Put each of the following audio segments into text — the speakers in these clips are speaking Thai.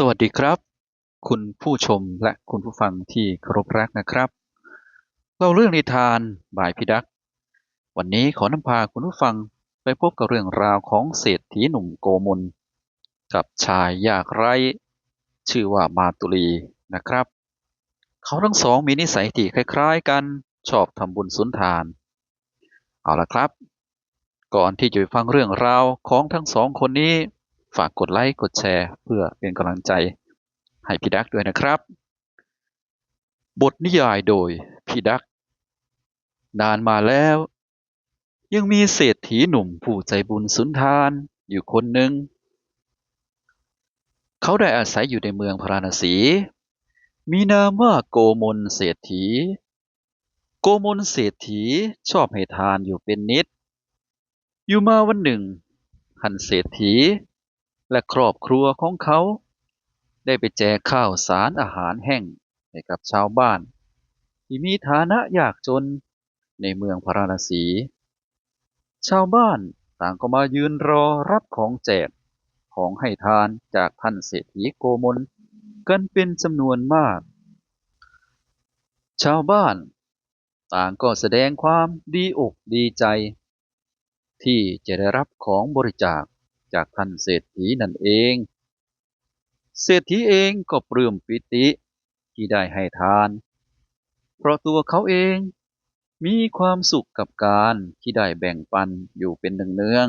สวัสดีครับ คุณผู้ชมและคุณผู้ฟังที่เคารพรักนะครับเล่าเรื่องนิทานบายพี่ดัก วันนี้ขอนำพาคุณผู้ฟังไปพบกับเรื่องราวของเศรษฐีหนุ่มโกมลกับชายยากไร้ ชื่อว่ามาตุลีนะครับ เขาทั้งสองมีนิสัยที่คล้ายๆกันชอบทำบุญสุนทาน เอาละครับ ก่อนที่จะไปฟังเรื่องราวของทั้งสองคนนี้ ฝากกดไลค์กดแชร์เพื่อเป็นกำลังใจให้พี่ดักด้วยนะครับ บทนิยายโดยพี่ดัก นานมาแล้ว ยังมีเศรษฐีหนุ่มผู้ใจบุญสุนทานอยู่คนหนึ่ง เขาได้อาศัยอยู่ในเมืองพาราณสี มีนามว่าโกมลเศรษฐี โกมลเศรษฐีชอบให้ทานอยู่เป็นนิด อยู่มาวันหนึ่งท่านเศรษฐี และครอบครัวของเขา ได้ไปแจกข้าวสารอาหารแห้งให้กับชาวบ้าน ที่มีฐานะยากจนในเมืองพาราณสี ชาวบ้านต่างก็มายืนรอรับของแจกของให้ทานจากท่านเศรษฐีโกมลกันเป็นจำนวนมาก ชาวบ้าน ต่างก็แสดงความดีอกดีใจ ที่จะได้รับของบริจาค จากท่านเศรษฐีนั่นเอง เศรษฐีเองก็ปลื้มปิติที่ได้ให้ทาน เพราะตัวเขาเองมีความสุขกับการที่ได้แบ่งปันอยู่เป็นเนือง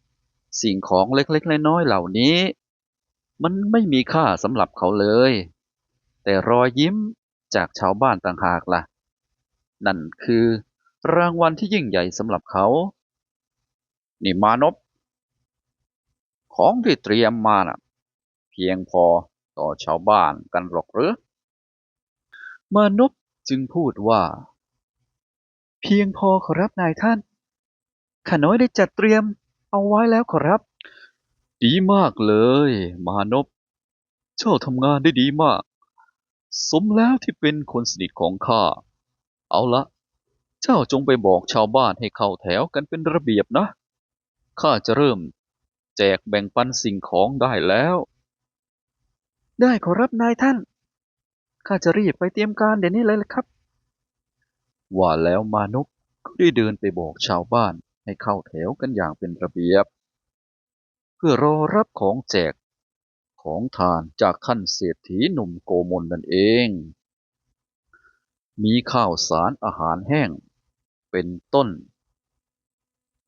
ๆสิ่งของเล็กๆน้อยๆเหล่านี้ มันไม่มีค่าสำหรับเขาเลย แต่รอยยิ้มจากชาวบ้านต่างหากล่ะ นั่นคือรางวัลที่ยิ่งใหญ่สำหรับเขา นี่มานพ ของที่เตรียมมาน่ะ เพียงพอต่อชาวบ้านกันหรอกหรือมานพจึงพูดว่า เพียงพอขอรับนายท่านข้าน้อยได้จัดเตรียมเอาไว้แล้วขอรับ ดีมากเลย มานพเจ้าทำงานได้ดีมาก สมแล้วที่เป็นคนสนิทของข้า เอาละ เจ้าจงไปบอกชาวบ้านให้เข้าแถวกันเป็นระเบียบนะ ข้าจะเริ่ม แจกแบ่งปันสิ่งของได้แล้ว ได้ขอรับนายท่าน ข้าจะรีบไปเตรียมการเดี๋ยวนี้เลยละครับ ว่าแล้วมานพก็ได้เดินไปบอกชาวบ้านให้เข้าแถวกันอย่างเป็นระเบียบ เพื่อรอรับของแจกของทานจากท่านเศรษฐีหนุ่มโกมลนั่นเอง มีข้าวสารอาหารแห้งเป็นต้น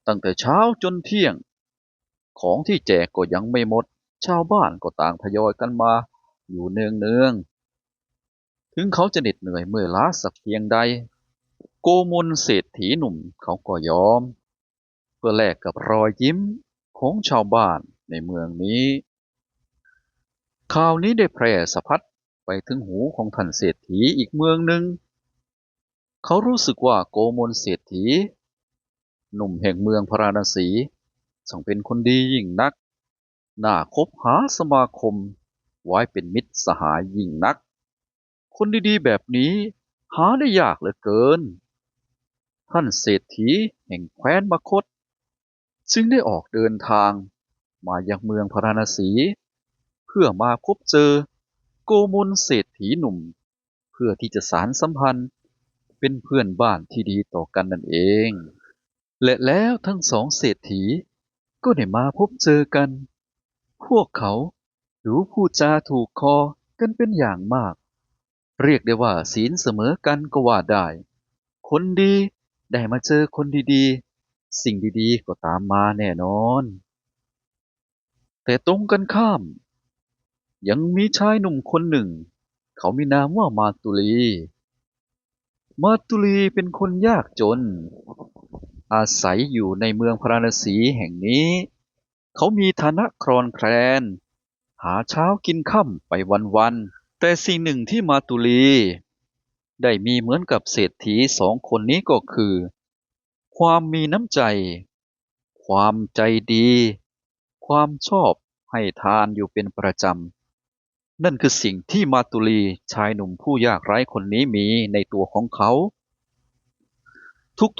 ตั้งแต่เช้าจนเที่ยง ของที่แจกก็ยังไม่หมด ชาวบ้านก็ต่างทยอยกันมา อยู่เนืองเนืองๆถึงเขาจะเหน็ดเหนื่อยเมื่อยล้าสักเพียงใด โกมลเศรษฐีหนุ่มเขาก็ยอม เพื่อแลกกับรอยยิ้มของชาวบ้านในเมืองนี้ข่าวนี้ได้แพร่สะพัดไปถึงหูของท่านเศรษฐีอีกเมืองหนึ่ง เขารู้สึกว่าโกมลเศรษฐี หนุ่มแห่งเมืองพาราณสี ช่งเป็นคนดียิ่งนัก น่าคบหาสมาคม ไว้เป็นมิตรสหายยิ่งนัก คนดีๆแบบนี้หาได้ยากเหลือเกิน ท่านเศรษฐีแห่งแคว้นมคต จึงได้ออกเดินทางมายังเมืองพาราณสี เพื่อมาพบเจอโกมลเศรษฐีหนุ่ม เพื่อที่จะสารสัมพันธ์เป็นเพื่อนบ้านที่ดีต่อกันนั่นเอง และแล้วทั้งสองเศรษฐี ก็ได้มาพบเจอกัน พวกเขาดูพูดจาถูกคอกันเป็นอย่างมาก เรียกได้ว่าศีลเสมอกันก็ว่าได้ คนดีได้มาเจอคนดีๆ สิ่งดีๆ ก็ตามมาแน่นอน แต่ตรงกันข้าม ยังมีชายหนุ่มคนหนึ่ง เขามีนามว่ามาตุลี มาตุลีเป็นคนยากจน อาศัยอยู่ในเมืองพราณสีแห่งนี้ เขามีฐานะครอนแคลน หาเช้ากินค่ำไปวันๆ แต่สิ่งหนึ่งที่มาตุลี ได้มีเหมือนกับเศรษฐีสองคนนี้ก็คือ ความมีน้ำใจ ความใจดี ความชอบให้ทานอยู่เป็นประจำ นั่นคือสิ่งที่มาตุลีชายหนุ่มผู้ยากไร้คนนี้มีในตัวของเขา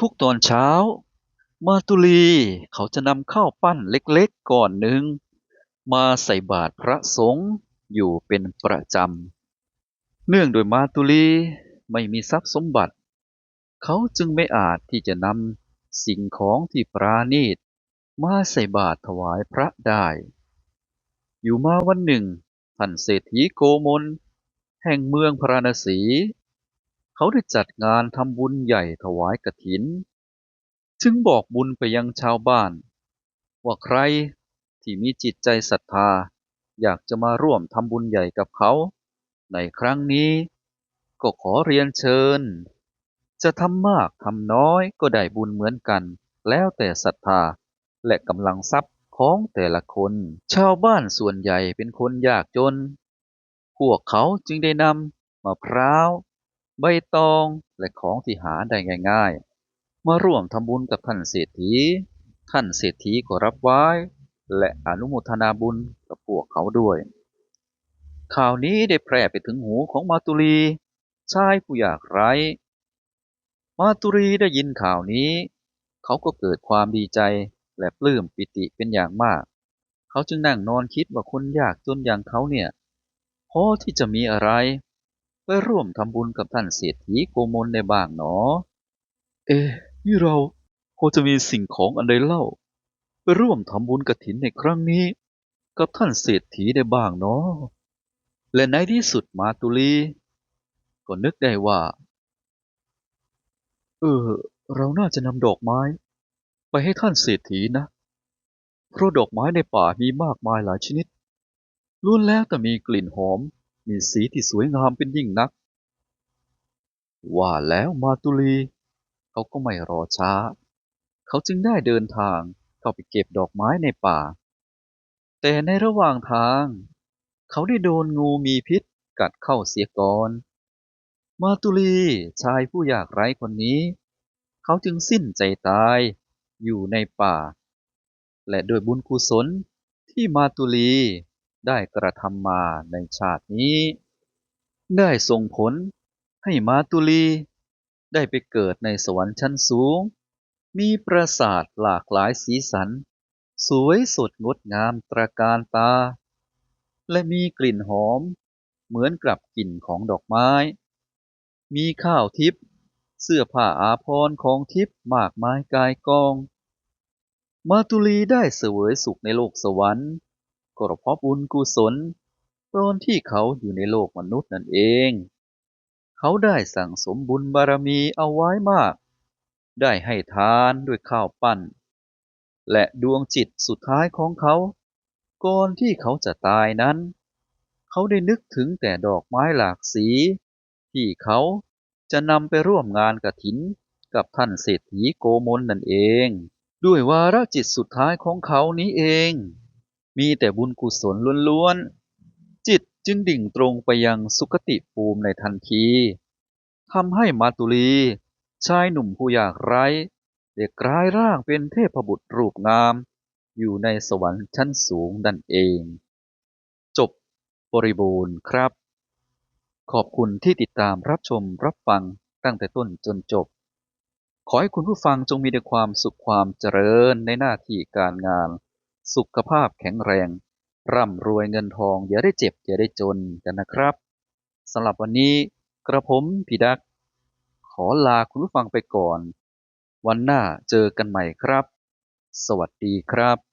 ทุกๆตอนเช้า มาตุลีเขาจะนำข้าวปั้นเล็กๆก้อนหนึ่ง มาใส่บาตรพระสงฆ์อยู่เป็นประจำ เนื่องโดยมาตุลีไม่มีทรัพย์สมบัติ เขาจึงไม่อาจที่จะนำสิ่งของที่ปราณีต มาใส่บาตรถวายพระได้ อยู่มาวันหนึ่งท่านเศรษฐีโกมลแห่งเมืองพราณสี เขาได้จัดงานทำบุญใหญ่ถวายกฐิน จึงบอกบุญไปยังชาวบ้าน ว่าใครที่มีจิตใจศรัทธา อยากจะมาร่วมทำบุญใหญ่กับเขา ในครั้งนี้ก็ขอเรียนเชิญ จะทำมากทำน้อยก็ได้บุญเหมือนกัน แล้วแต่ศรัทธาและกำลังทรัพย์ของแต่ละคน ชาวบ้านส่วนใหญ่เป็นคนยากจน พวกเขาจึงได้นำมะพร้าว ใบตองและของที่หาได้ง่ายๆ มาร่วมทำบุญกับท่านเศรษฐี ท่านเศรษฐีก็รับไว้ และอนุโมทนาบุญกับพวกเขาด้วย ข่าวนี้ได้แพร่ไปถึงหูของมาตุลีชายผู้ยากไร้ มาตุรีได้ยินข่าวนี้ เขาก็เกิดความดีใจและปลื้มปิติเป็นอย่างมาก เขาจึงนั่งนอนคิดว่าคนยากจนอย่างเขาเนี่ยพอที่จะมีอะไร ไปร่วมทำบุญกับท่านเศรษฐีโกมลได้บ้างหนอ เอ๊นี่เราพอจะมีสิ่งของอันใดเล่า ไปร่วมทำบุญกฐินในครั้งนี้ กับท่านเศรษฐีได้บ้างเนาะและในที่สุดมาตุลี ก็นึกได้ว่า เออ เราน่าจะนำดอกไม้ ไปให้ท่านเศรษฐีนะ เพราะดอกไม้ในป่ามีมากมายหลายชนิดล้วนแล้วแต่มีกลิ่นหอม มีสีที่สวยงามเป็นยิ่งนัก ว่าแล้วมาตุลี เขาก็ไม่รอช้า เขาจึงได้เดินทางเข้าไปเก็บดอกไม้ในป่า แต่ในระหว่างทาง เขาได้โดนงูมีพิษกัดเข้าเสียก่อน มาตุลีชายผู้อยากไร้คนนี้ เขาจึงสิ้นใจตายอยู่ในป่า และโดยบุญกุศลที่มาตุลี ได้กระทำมาในชาตินี้ ได้ส่งผลให้มาตุลี ได้ไปเกิดในสวรรค์ชั้นสูง มีปราสาทหลากหลายสีสัน สวยสดงดงามตระการตา และมีกลิ่นหอม เหมือนกับกลิ่นของดอกไม้ มีข้าวทิพย์เสื้อผ้าอาภรณ์ของทิพย์มากมายกายกอง มาตุลีได้เสวยสุขในโลกสวรรค์ ก็เพราะบุญกุศล ตอนที่เขาอยู่ในโลกมนุษย์นั่นเอง เขาได้สั่งสมบุญบารมีเอาไว้มาก ได้ให้ทานด้วยข้าวปั้น และดวงจิตสุดท้ายของเขา ก่อนที่เขาจะตายนั้น เขาได้นึกถึงแต่ดอกไม้หลากสี ที่เขาจะนำไปร่วมงานกฐินกับท่านเศรษฐีโกมลนั่นเอง ด้วยวาระจิตสุดท้ายของเขานี้เอง มีแต่บุญกุศลล้วนๆ จิตจึงดิ่งตรงไปยังสุคติภูมิในทันทีทำให้มาตุลีชายหนุ่มผู้ยากไร้ได้กลายร่างเป็นเทพบุตรรูปงาม อยู่ในสวรรค์ชั้นสูงนั่นเอง จบบริบูรณ์ครับ ขอบคุณที่ติดตามรับชมรับฟังตั้งแต่ต้นจนจบ ขอให้คุณผู้ฟังจงมีแต่ความสุขความเจริญในหน้าที่การงาน สุขภาพแข็งแรง ร่ำรวยเงินทอง อย่าได้เจ็บ อย่าได้จนกันนะครับสำหรับวันนี้กระผมพีดัก ขอลาคุณผู้ฟังไปก่อน วันหน้าเจอกันใหม่ครับ สวัสดีครับ